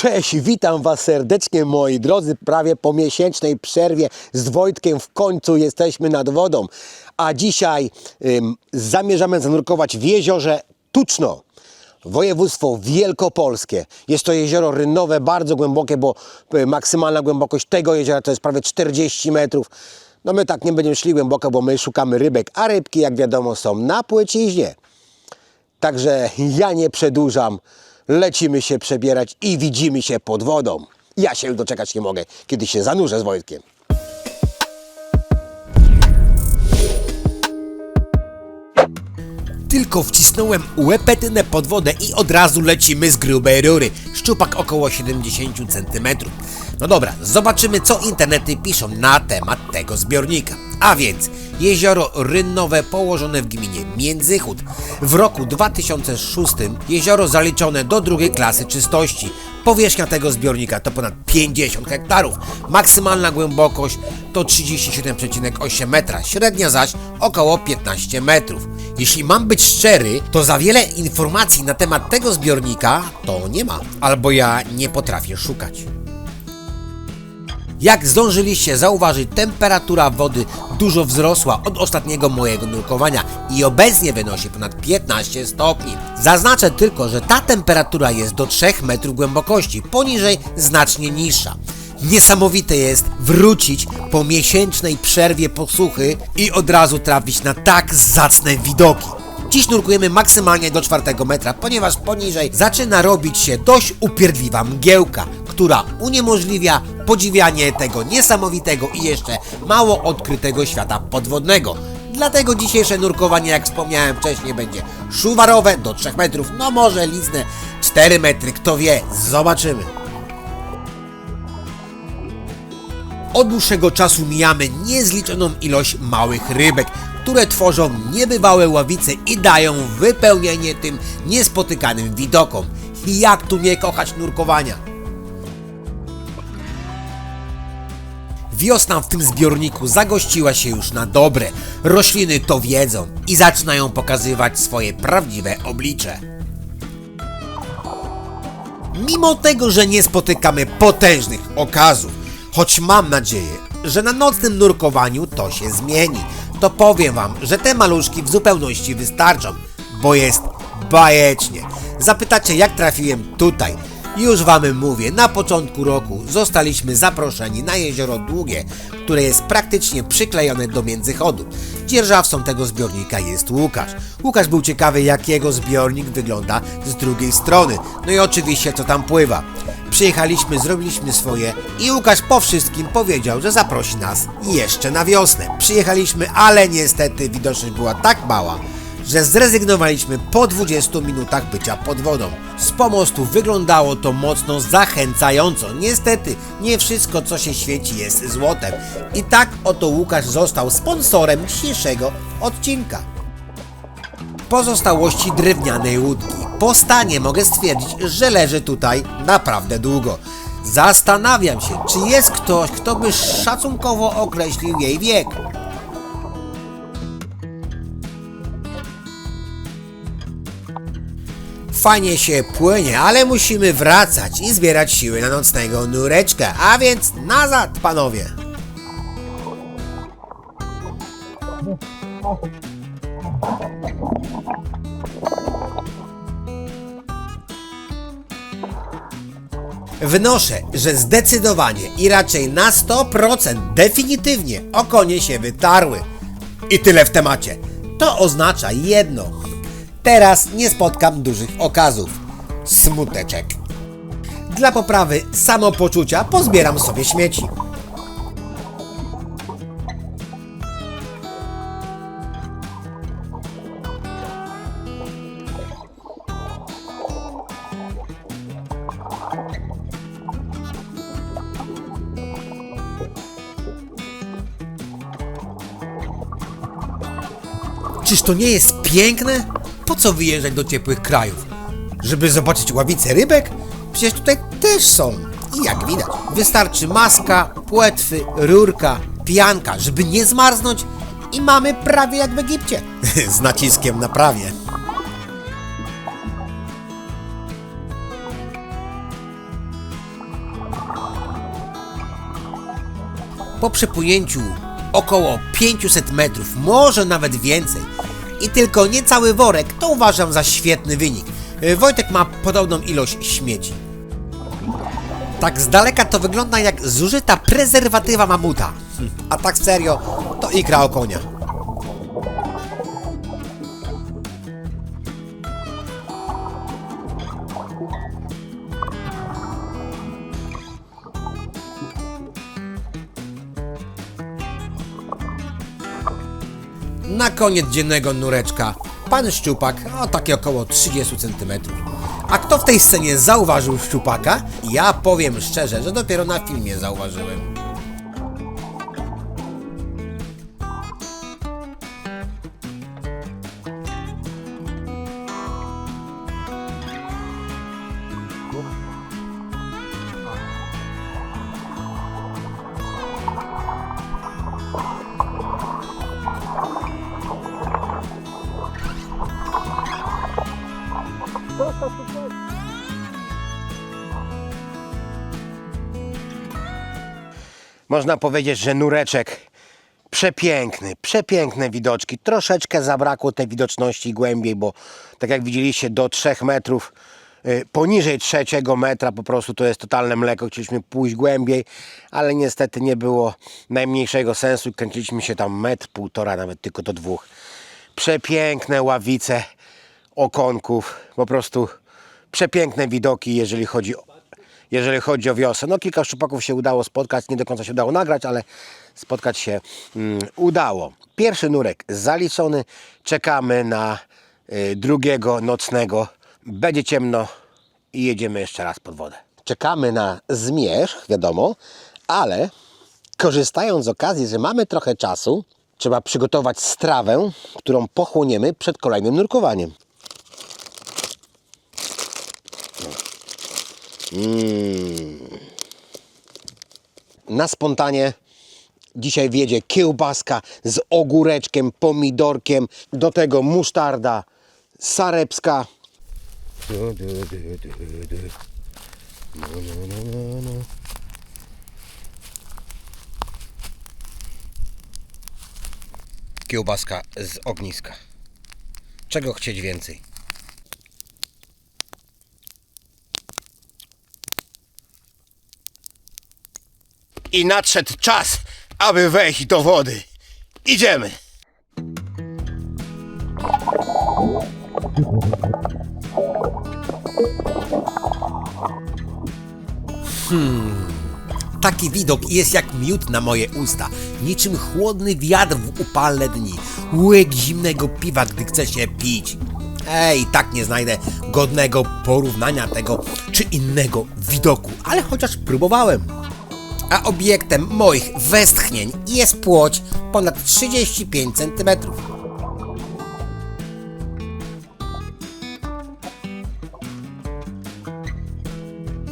Cześć, witam Was serdecznie moi drodzy. Prawie po miesięcznej przerwie z Wojtkiem w końcu jesteśmy nad wodą. A dzisiaj ym, zamierzamy zanurkować w jeziorze Tuczno. Województwo Wielkopolskie. Jest to jezioro rynnowe, bardzo głębokie, bo y, maksymalna głębokość tego jeziora to jest prawie 40 metrów. No my tak nie będziemy szli głęboko, bo my szukamy rybek, a rybki jak wiadomo są na płyciźnie. Także ja nie przedłużam. Lecimy się przebierać i widzimy się pod wodą. Ja się doczekać nie mogę, kiedy się zanurzę z Wojtkiem. Tylko wcisnąłem łepetynę pod wodę i od razu lecimy z grubej rury. Szczupak około 70 cm. No dobra, zobaczymy co internety piszą na temat tego zbiornika. A więc jezioro rynnowe położone w gminie Międzychód. W roku 2006 jezioro zaliczone do drugiej klasy czystości. Powierzchnia tego zbiornika to ponad 50 hektarów. Maksymalna głębokość to 37,8 metra, średnia zaś około 15 metrów. Jeśli mam być szczery, to za wiele informacji na temat tego zbiornika to nie ma, albo ja nie potrafię szukać. Jak zdążyliście zauważyć, temperatura wody dużo wzrosła od ostatniego mojego nurkowania i obecnie wynosi ponad 15 stopni. Zaznaczę tylko, że ta temperatura jest do 3 metrów głębokości, poniżej znacznie niższa. Niesamowite jest wrócić po miesięcznej przerwie posłuchy i od razu trafić na tak zacne widoki. Dziś nurkujemy maksymalnie do 4 metra, ponieważ poniżej zaczyna robić się dość upierdliwa mgiełka, która uniemożliwia podziwianie tego niesamowitego i jeszcze mało odkrytego świata podwodnego. Dlatego dzisiejsze nurkowanie, jak wspomniałem wcześniej, będzie szuwarowe do 3 metrów, no może lizne 4 metry, kto wie, zobaczymy. Od dłuższego czasu mijamy niezliczoną ilość małych rybek, które tworzą niebywałe ławice i dają wypełnienie tym niespotykanym widokom. Jak tu nie kochać nurkowania? Wiosna w tym zbiorniku zagościła się już na dobre. Rośliny to wiedzą i zaczynają pokazywać swoje prawdziwe oblicze. Mimo tego, że nie spotykamy potężnych okazów, choć mam nadzieję, że na nocnym nurkowaniu to się zmieni, to powiem wam, że te maluszki w zupełności wystarczą, bo jest bajecznie. Zapytacie, jak trafiłem tutaj? Już wam mówię, na początku roku zostaliśmy zaproszeni na jezioro Długie, które jest praktycznie przyklejone do międzychodu. Dzierżawcą tego zbiornika jest Łukasz. Łukasz był ciekawy, jak jego zbiornik wygląda z drugiej strony. No i oczywiście, co tam pływa. Przyjechaliśmy, zrobiliśmy swoje i Łukasz po wszystkim powiedział, że zaprosi nas jeszcze na wiosnę. Przyjechaliśmy, ale niestety widoczność była tak mała, że zrezygnowaliśmy po 20 minutach bycia pod wodą. Z pomostu wyglądało to mocno zachęcająco. Niestety, nie wszystko co się świeci jest złotem. I tak oto Łukasz został sponsorem dzisiejszego odcinka. Pozostałości drewnianej łódki. Po stanie mogę stwierdzić, że leży tutaj naprawdę długo. Zastanawiam się, czy jest ktoś, kto by szacunkowo określił jej wiek. Fajnie się płynie, ale musimy wracać i zbierać siły na nocnego nureczka, a więc nazad, panowie! Wnoszę, że zdecydowanie i raczej na 100% definitywnie okonie się wytarły. I tyle w temacie. To oznacza jedno. Teraz nie spotkam dużych okazów. Smuteczek. Dla poprawy samopoczucia pozbieram sobie śmieci. Czyż to nie jest piękne? po co wyjeżdżać do ciepłych krajów? Żeby zobaczyć ławice rybek? Przecież tutaj też są. I jak widać, wystarczy maska, płetwy, rurka, pianka, żeby nie zmarznąć i mamy prawie jak w Egipcie. Z naciskiem na prawie. Po przepłynięciu około 500 metrów, może nawet więcej, i tylko niecały worek, to uważam za świetny wynik. Y, Wojtek ma podobną ilość śmieci. Tak z daleka to wygląda jak zużyta prezerwatywa mamuta. Hm, A tak serio, to ikra o konia. Na koniec dziennego nureczka pan szczupak o takie około 30 cm. A kto w tej scenie zauważył szczupaka? Ja powiem szczerze, że dopiero na filmie zauważyłem. Można powiedzieć, że nureczek przepiękny, przepiękne widoczki. Troszeczkę zabrakło tej widoczności głębiej, bo tak jak widzieliście do 3 metrów, y, poniżej trzeciego metra po prostu to jest totalne mleko. Chcieliśmy pójść głębiej, ale niestety nie było najmniejszego sensu. Kręciliśmy się tam metr, półtora, nawet tylko do dwóch. Przepiękne ławice okonków, po prostu przepiękne widoki, jeżeli chodzi jeżeli chodzi o wiosę. No kilka szczupaków się udało spotkać, nie do końca się udało nagrać, ale spotkać się mm, udało. Pierwszy nurek zaliczony, czekamy na y, drugiego nocnego. Będzie ciemno i jedziemy jeszcze raz pod wodę. Czekamy na zmierzch, wiadomo, ale korzystając z okazji, że mamy trochę czasu, trzeba przygotować strawę, którą pochłoniemy przed kolejnym nurkowaniem. Na spontanie dzisiaj wiedzie kiełbaska z ogóreczkiem, pomidorkiem, do tego musztarda sarepska. Kiełbaska z ogniska. Czego chcieć więcej? I nadszedł czas, aby wejść do wody. Idziemy! Taki widok jest jak miód na moje usta, niczym chłodny wiatr w upalne dni, łyk zimnego piwa, gdy chce się pić. Ej, tak nie znajdę godnego porównania tego czy innego widoku, ale chociaż próbowałem. A obiektem moich westchnień jest płoć ponad 35 cm.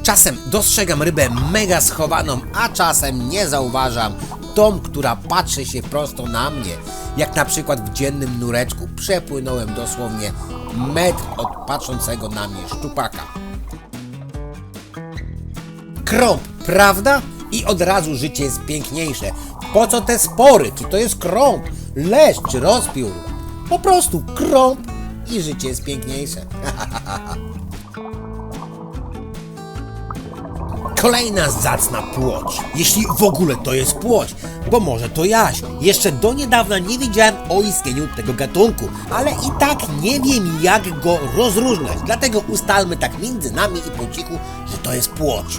Czasem dostrzegam rybę mega schowaną, a czasem nie zauważam tą, która patrzy się prosto na mnie. Jak na przykład w dziennym nureczku przepłynąłem dosłownie metr od patrzącego na mnie szczupaka. Krąb, prawda? I od razu życie jest piękniejsze. Po co te spory? Czy to jest krąb, leszcz rozpiór? Po prostu krąb i życie jest piękniejsze. Kolejna zacna płoć. Jeśli w ogóle to jest płoć, bo może to jaś. Jeszcze do niedawna nie wiedziałem o istnieniu tego gatunku, ale i tak nie wiem jak go rozróżniać. Dlatego ustalmy tak między nami i po cichu, że to jest płoć.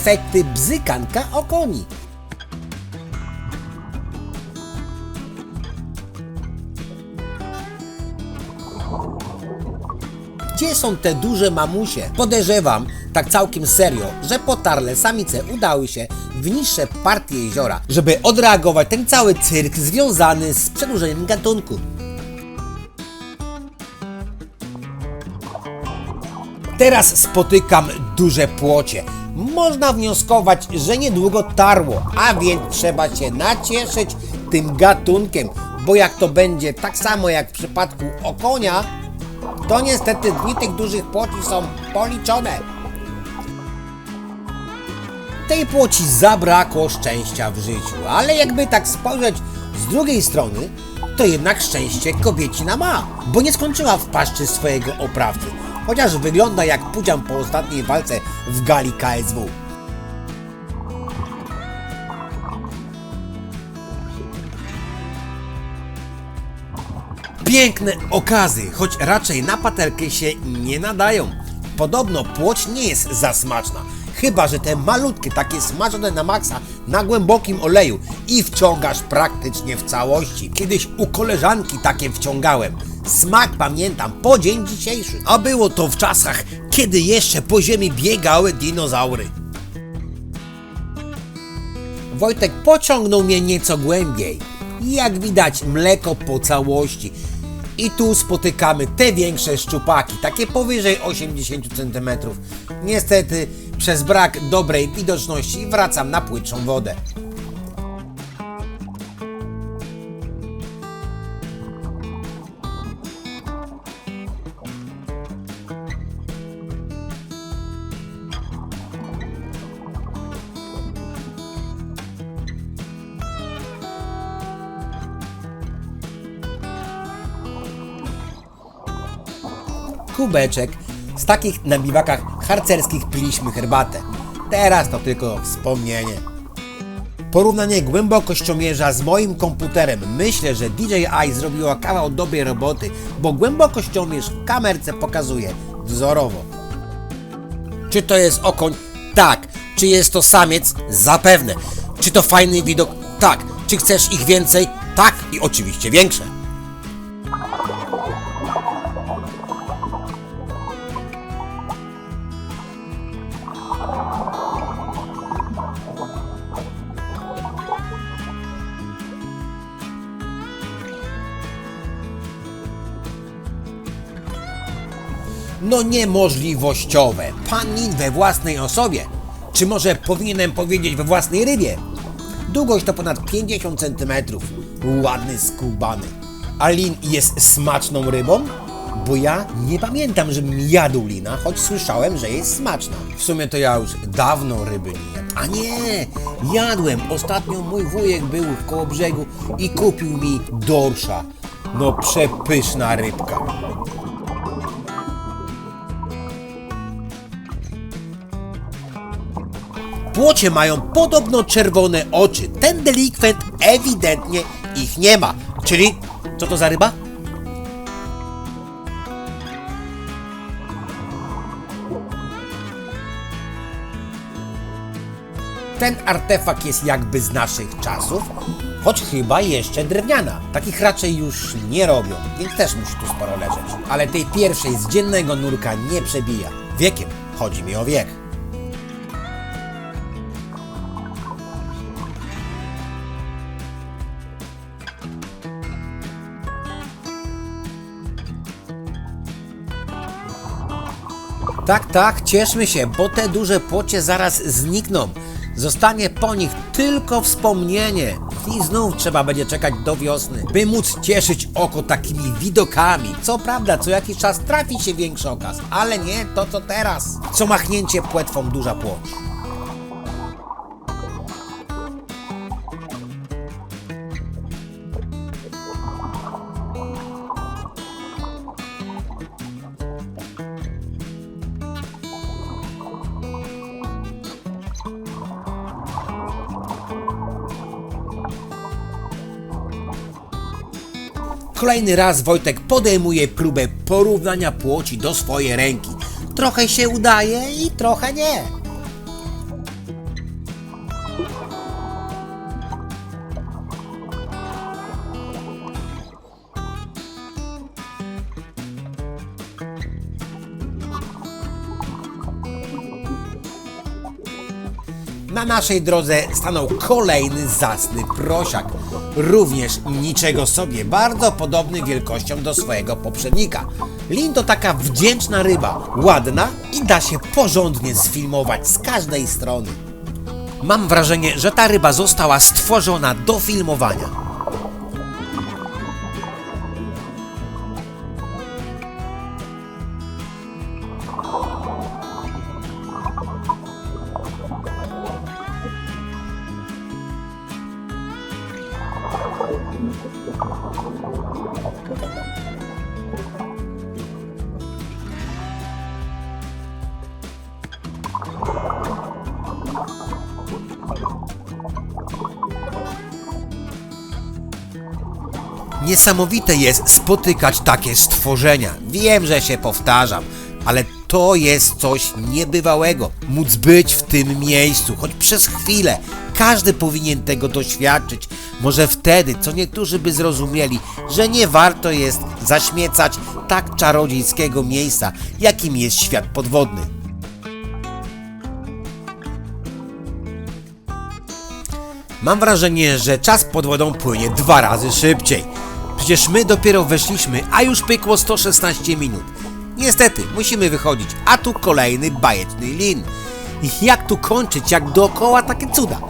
Efekty bzykanka o koni. Gdzie są te duże mamusie? Podejrzewam, tak całkiem serio, że potarle samice udały się w niższe partie jeziora, żeby odreagować ten cały cyrk związany z przedłużeniem gatunku. Teraz spotykam duże płocie. Można wnioskować, że niedługo tarło, a więc trzeba się nacieszyć tym gatunkiem, bo jak to będzie tak samo jak w przypadku okonia, to niestety dni tych dużych płoci są policzone. Tej płoci zabrakło szczęścia w życiu, ale jakby tak spojrzeć z drugiej strony, to jednak szczęście kobiecina ma, bo nie skończyła w paszczy swojego oprawcy, chociaż wygląda jak pudzian po ostatniej walce w gali KSW. Piękne okazy, choć raczej na patelkę się nie nadają. Podobno płoć nie jest za smaczna, chyba że te malutkie, takie smażone na maksa na głębokim oleju i wciągasz praktycznie w całości. Kiedyś u koleżanki takie wciągałem. Smak pamiętam po dzień dzisiejszy, a było to w czasach, kiedy jeszcze po ziemi biegały dinozaury. Wojtek pociągnął mnie nieco głębiej. Jak widać, mleko po całości. I tu spotykamy te większe szczupaki, takie powyżej 80 cm. Niestety, przez brak dobrej widoczności wracam na płytszą wodę. Kubeczek. Z takich na biwakach harcerskich piliśmy herbatę. Teraz to tylko wspomnienie. Porównanie głębokościomierza z moim komputerem. Myślę, że DJI zrobiła kawał dobrej roboty, bo głębokościomierz w kamerce pokazuje wzorowo. Czy to jest okoń? Tak. Czy jest to samiec? Zapewne. Czy to fajny widok? Tak. Czy chcesz ich więcej? Tak i oczywiście większe. No niemożliwościowe. Panin we własnej osobie. Czy może powinienem powiedzieć we własnej rybie? Długość to ponad 50 cm. Ładny skubany. A lin jest smaczną rybą? Bo ja nie pamiętam, żebym jadł lina, choć słyszałem, że jest smaczna. W sumie to ja już dawno ryby nie. A nie, jadłem. Ostatnio mój wujek był koło brzegu i kupił mi dorsza. No przepyszna rybka. Płocie mają podobno czerwone oczy. Ten delikwent ewidentnie ich nie ma. Czyli co to za ryba? Ten artefakt jest jakby z naszych czasów, choć chyba jeszcze drewniana. Takich raczej już nie robią, więc też musi tu sporo leżeć. Ale tej pierwszej z dziennego nurka nie przebija. Wiekiem. Chodzi mi o wiek. Tak, tak, cieszmy się, bo te duże płocie zaraz znikną. Zostanie po nich tylko wspomnienie. I znów trzeba będzie czekać do wiosny, by móc cieszyć oko takimi widokami. Co prawda, co jakiś czas trafi się większy okaz, ale nie to co teraz. Co machnięcie płetwą duża płoć. Kolejny raz Wojtek podejmuje próbę porównania płoci do swojej ręki. Trochę się udaje i trochę nie. Na naszej drodze stanął kolejny zacny prosiak. Również niczego sobie, bardzo podobny wielkością do swojego poprzednika. Lin to taka wdzięczna ryba, ładna i da się porządnie sfilmować z każdej strony. Mam wrażenie, że ta ryba została stworzona do filmowania. Niesamowite jest spotykać takie stworzenia. Wiem, że się powtarzam, ale to jest coś niebywałego. Móc być w tym miejscu, choć przez chwilę. Każdy powinien tego doświadczyć. Może wtedy, co niektórzy by zrozumieli, że nie warto jest zaśmiecać tak czarodziejskiego miejsca, jakim jest świat podwodny. Mam wrażenie, że czas pod wodą płynie dwa razy szybciej. Przecież my dopiero weszliśmy, a już pykło 116 minut. Niestety, musimy wychodzić, a tu kolejny bajeczny lin. Jak tu kończyć, jak dookoła takie cuda?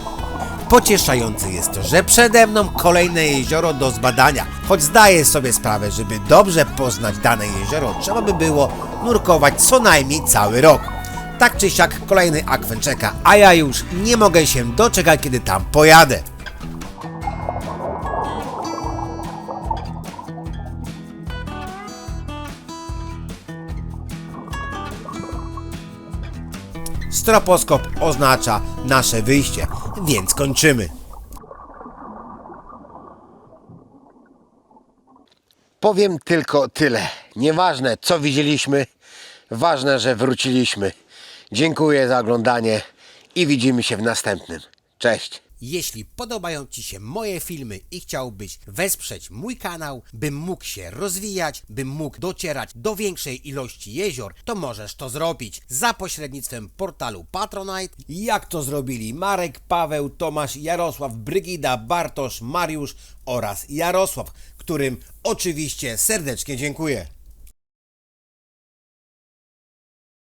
Pocieszające jest to, że przede mną kolejne jezioro do zbadania. Choć zdaję sobie sprawę, żeby dobrze poznać dane jezioro, trzeba by było nurkować co najmniej cały rok. Tak czy siak kolejny akwen czeka, a ja już nie mogę się doczekać, kiedy tam pojadę. Stroposkop oznacza nasze wyjście, więc kończymy. Powiem tylko tyle. Nieważne, co widzieliśmy, ważne, że wróciliśmy. Dziękuję za oglądanie i widzimy się w następnym. Cześć. Jeśli podobają Ci się moje filmy i chciałbyś wesprzeć mój kanał, bym mógł się rozwijać, bym mógł docierać do większej ilości jezior, to możesz to zrobić za pośrednictwem portalu Patronite, jak to zrobili Marek, Paweł, Tomasz, Jarosław, Brygida, Bartosz, Mariusz oraz Jarosław, którym oczywiście serdecznie dziękuję.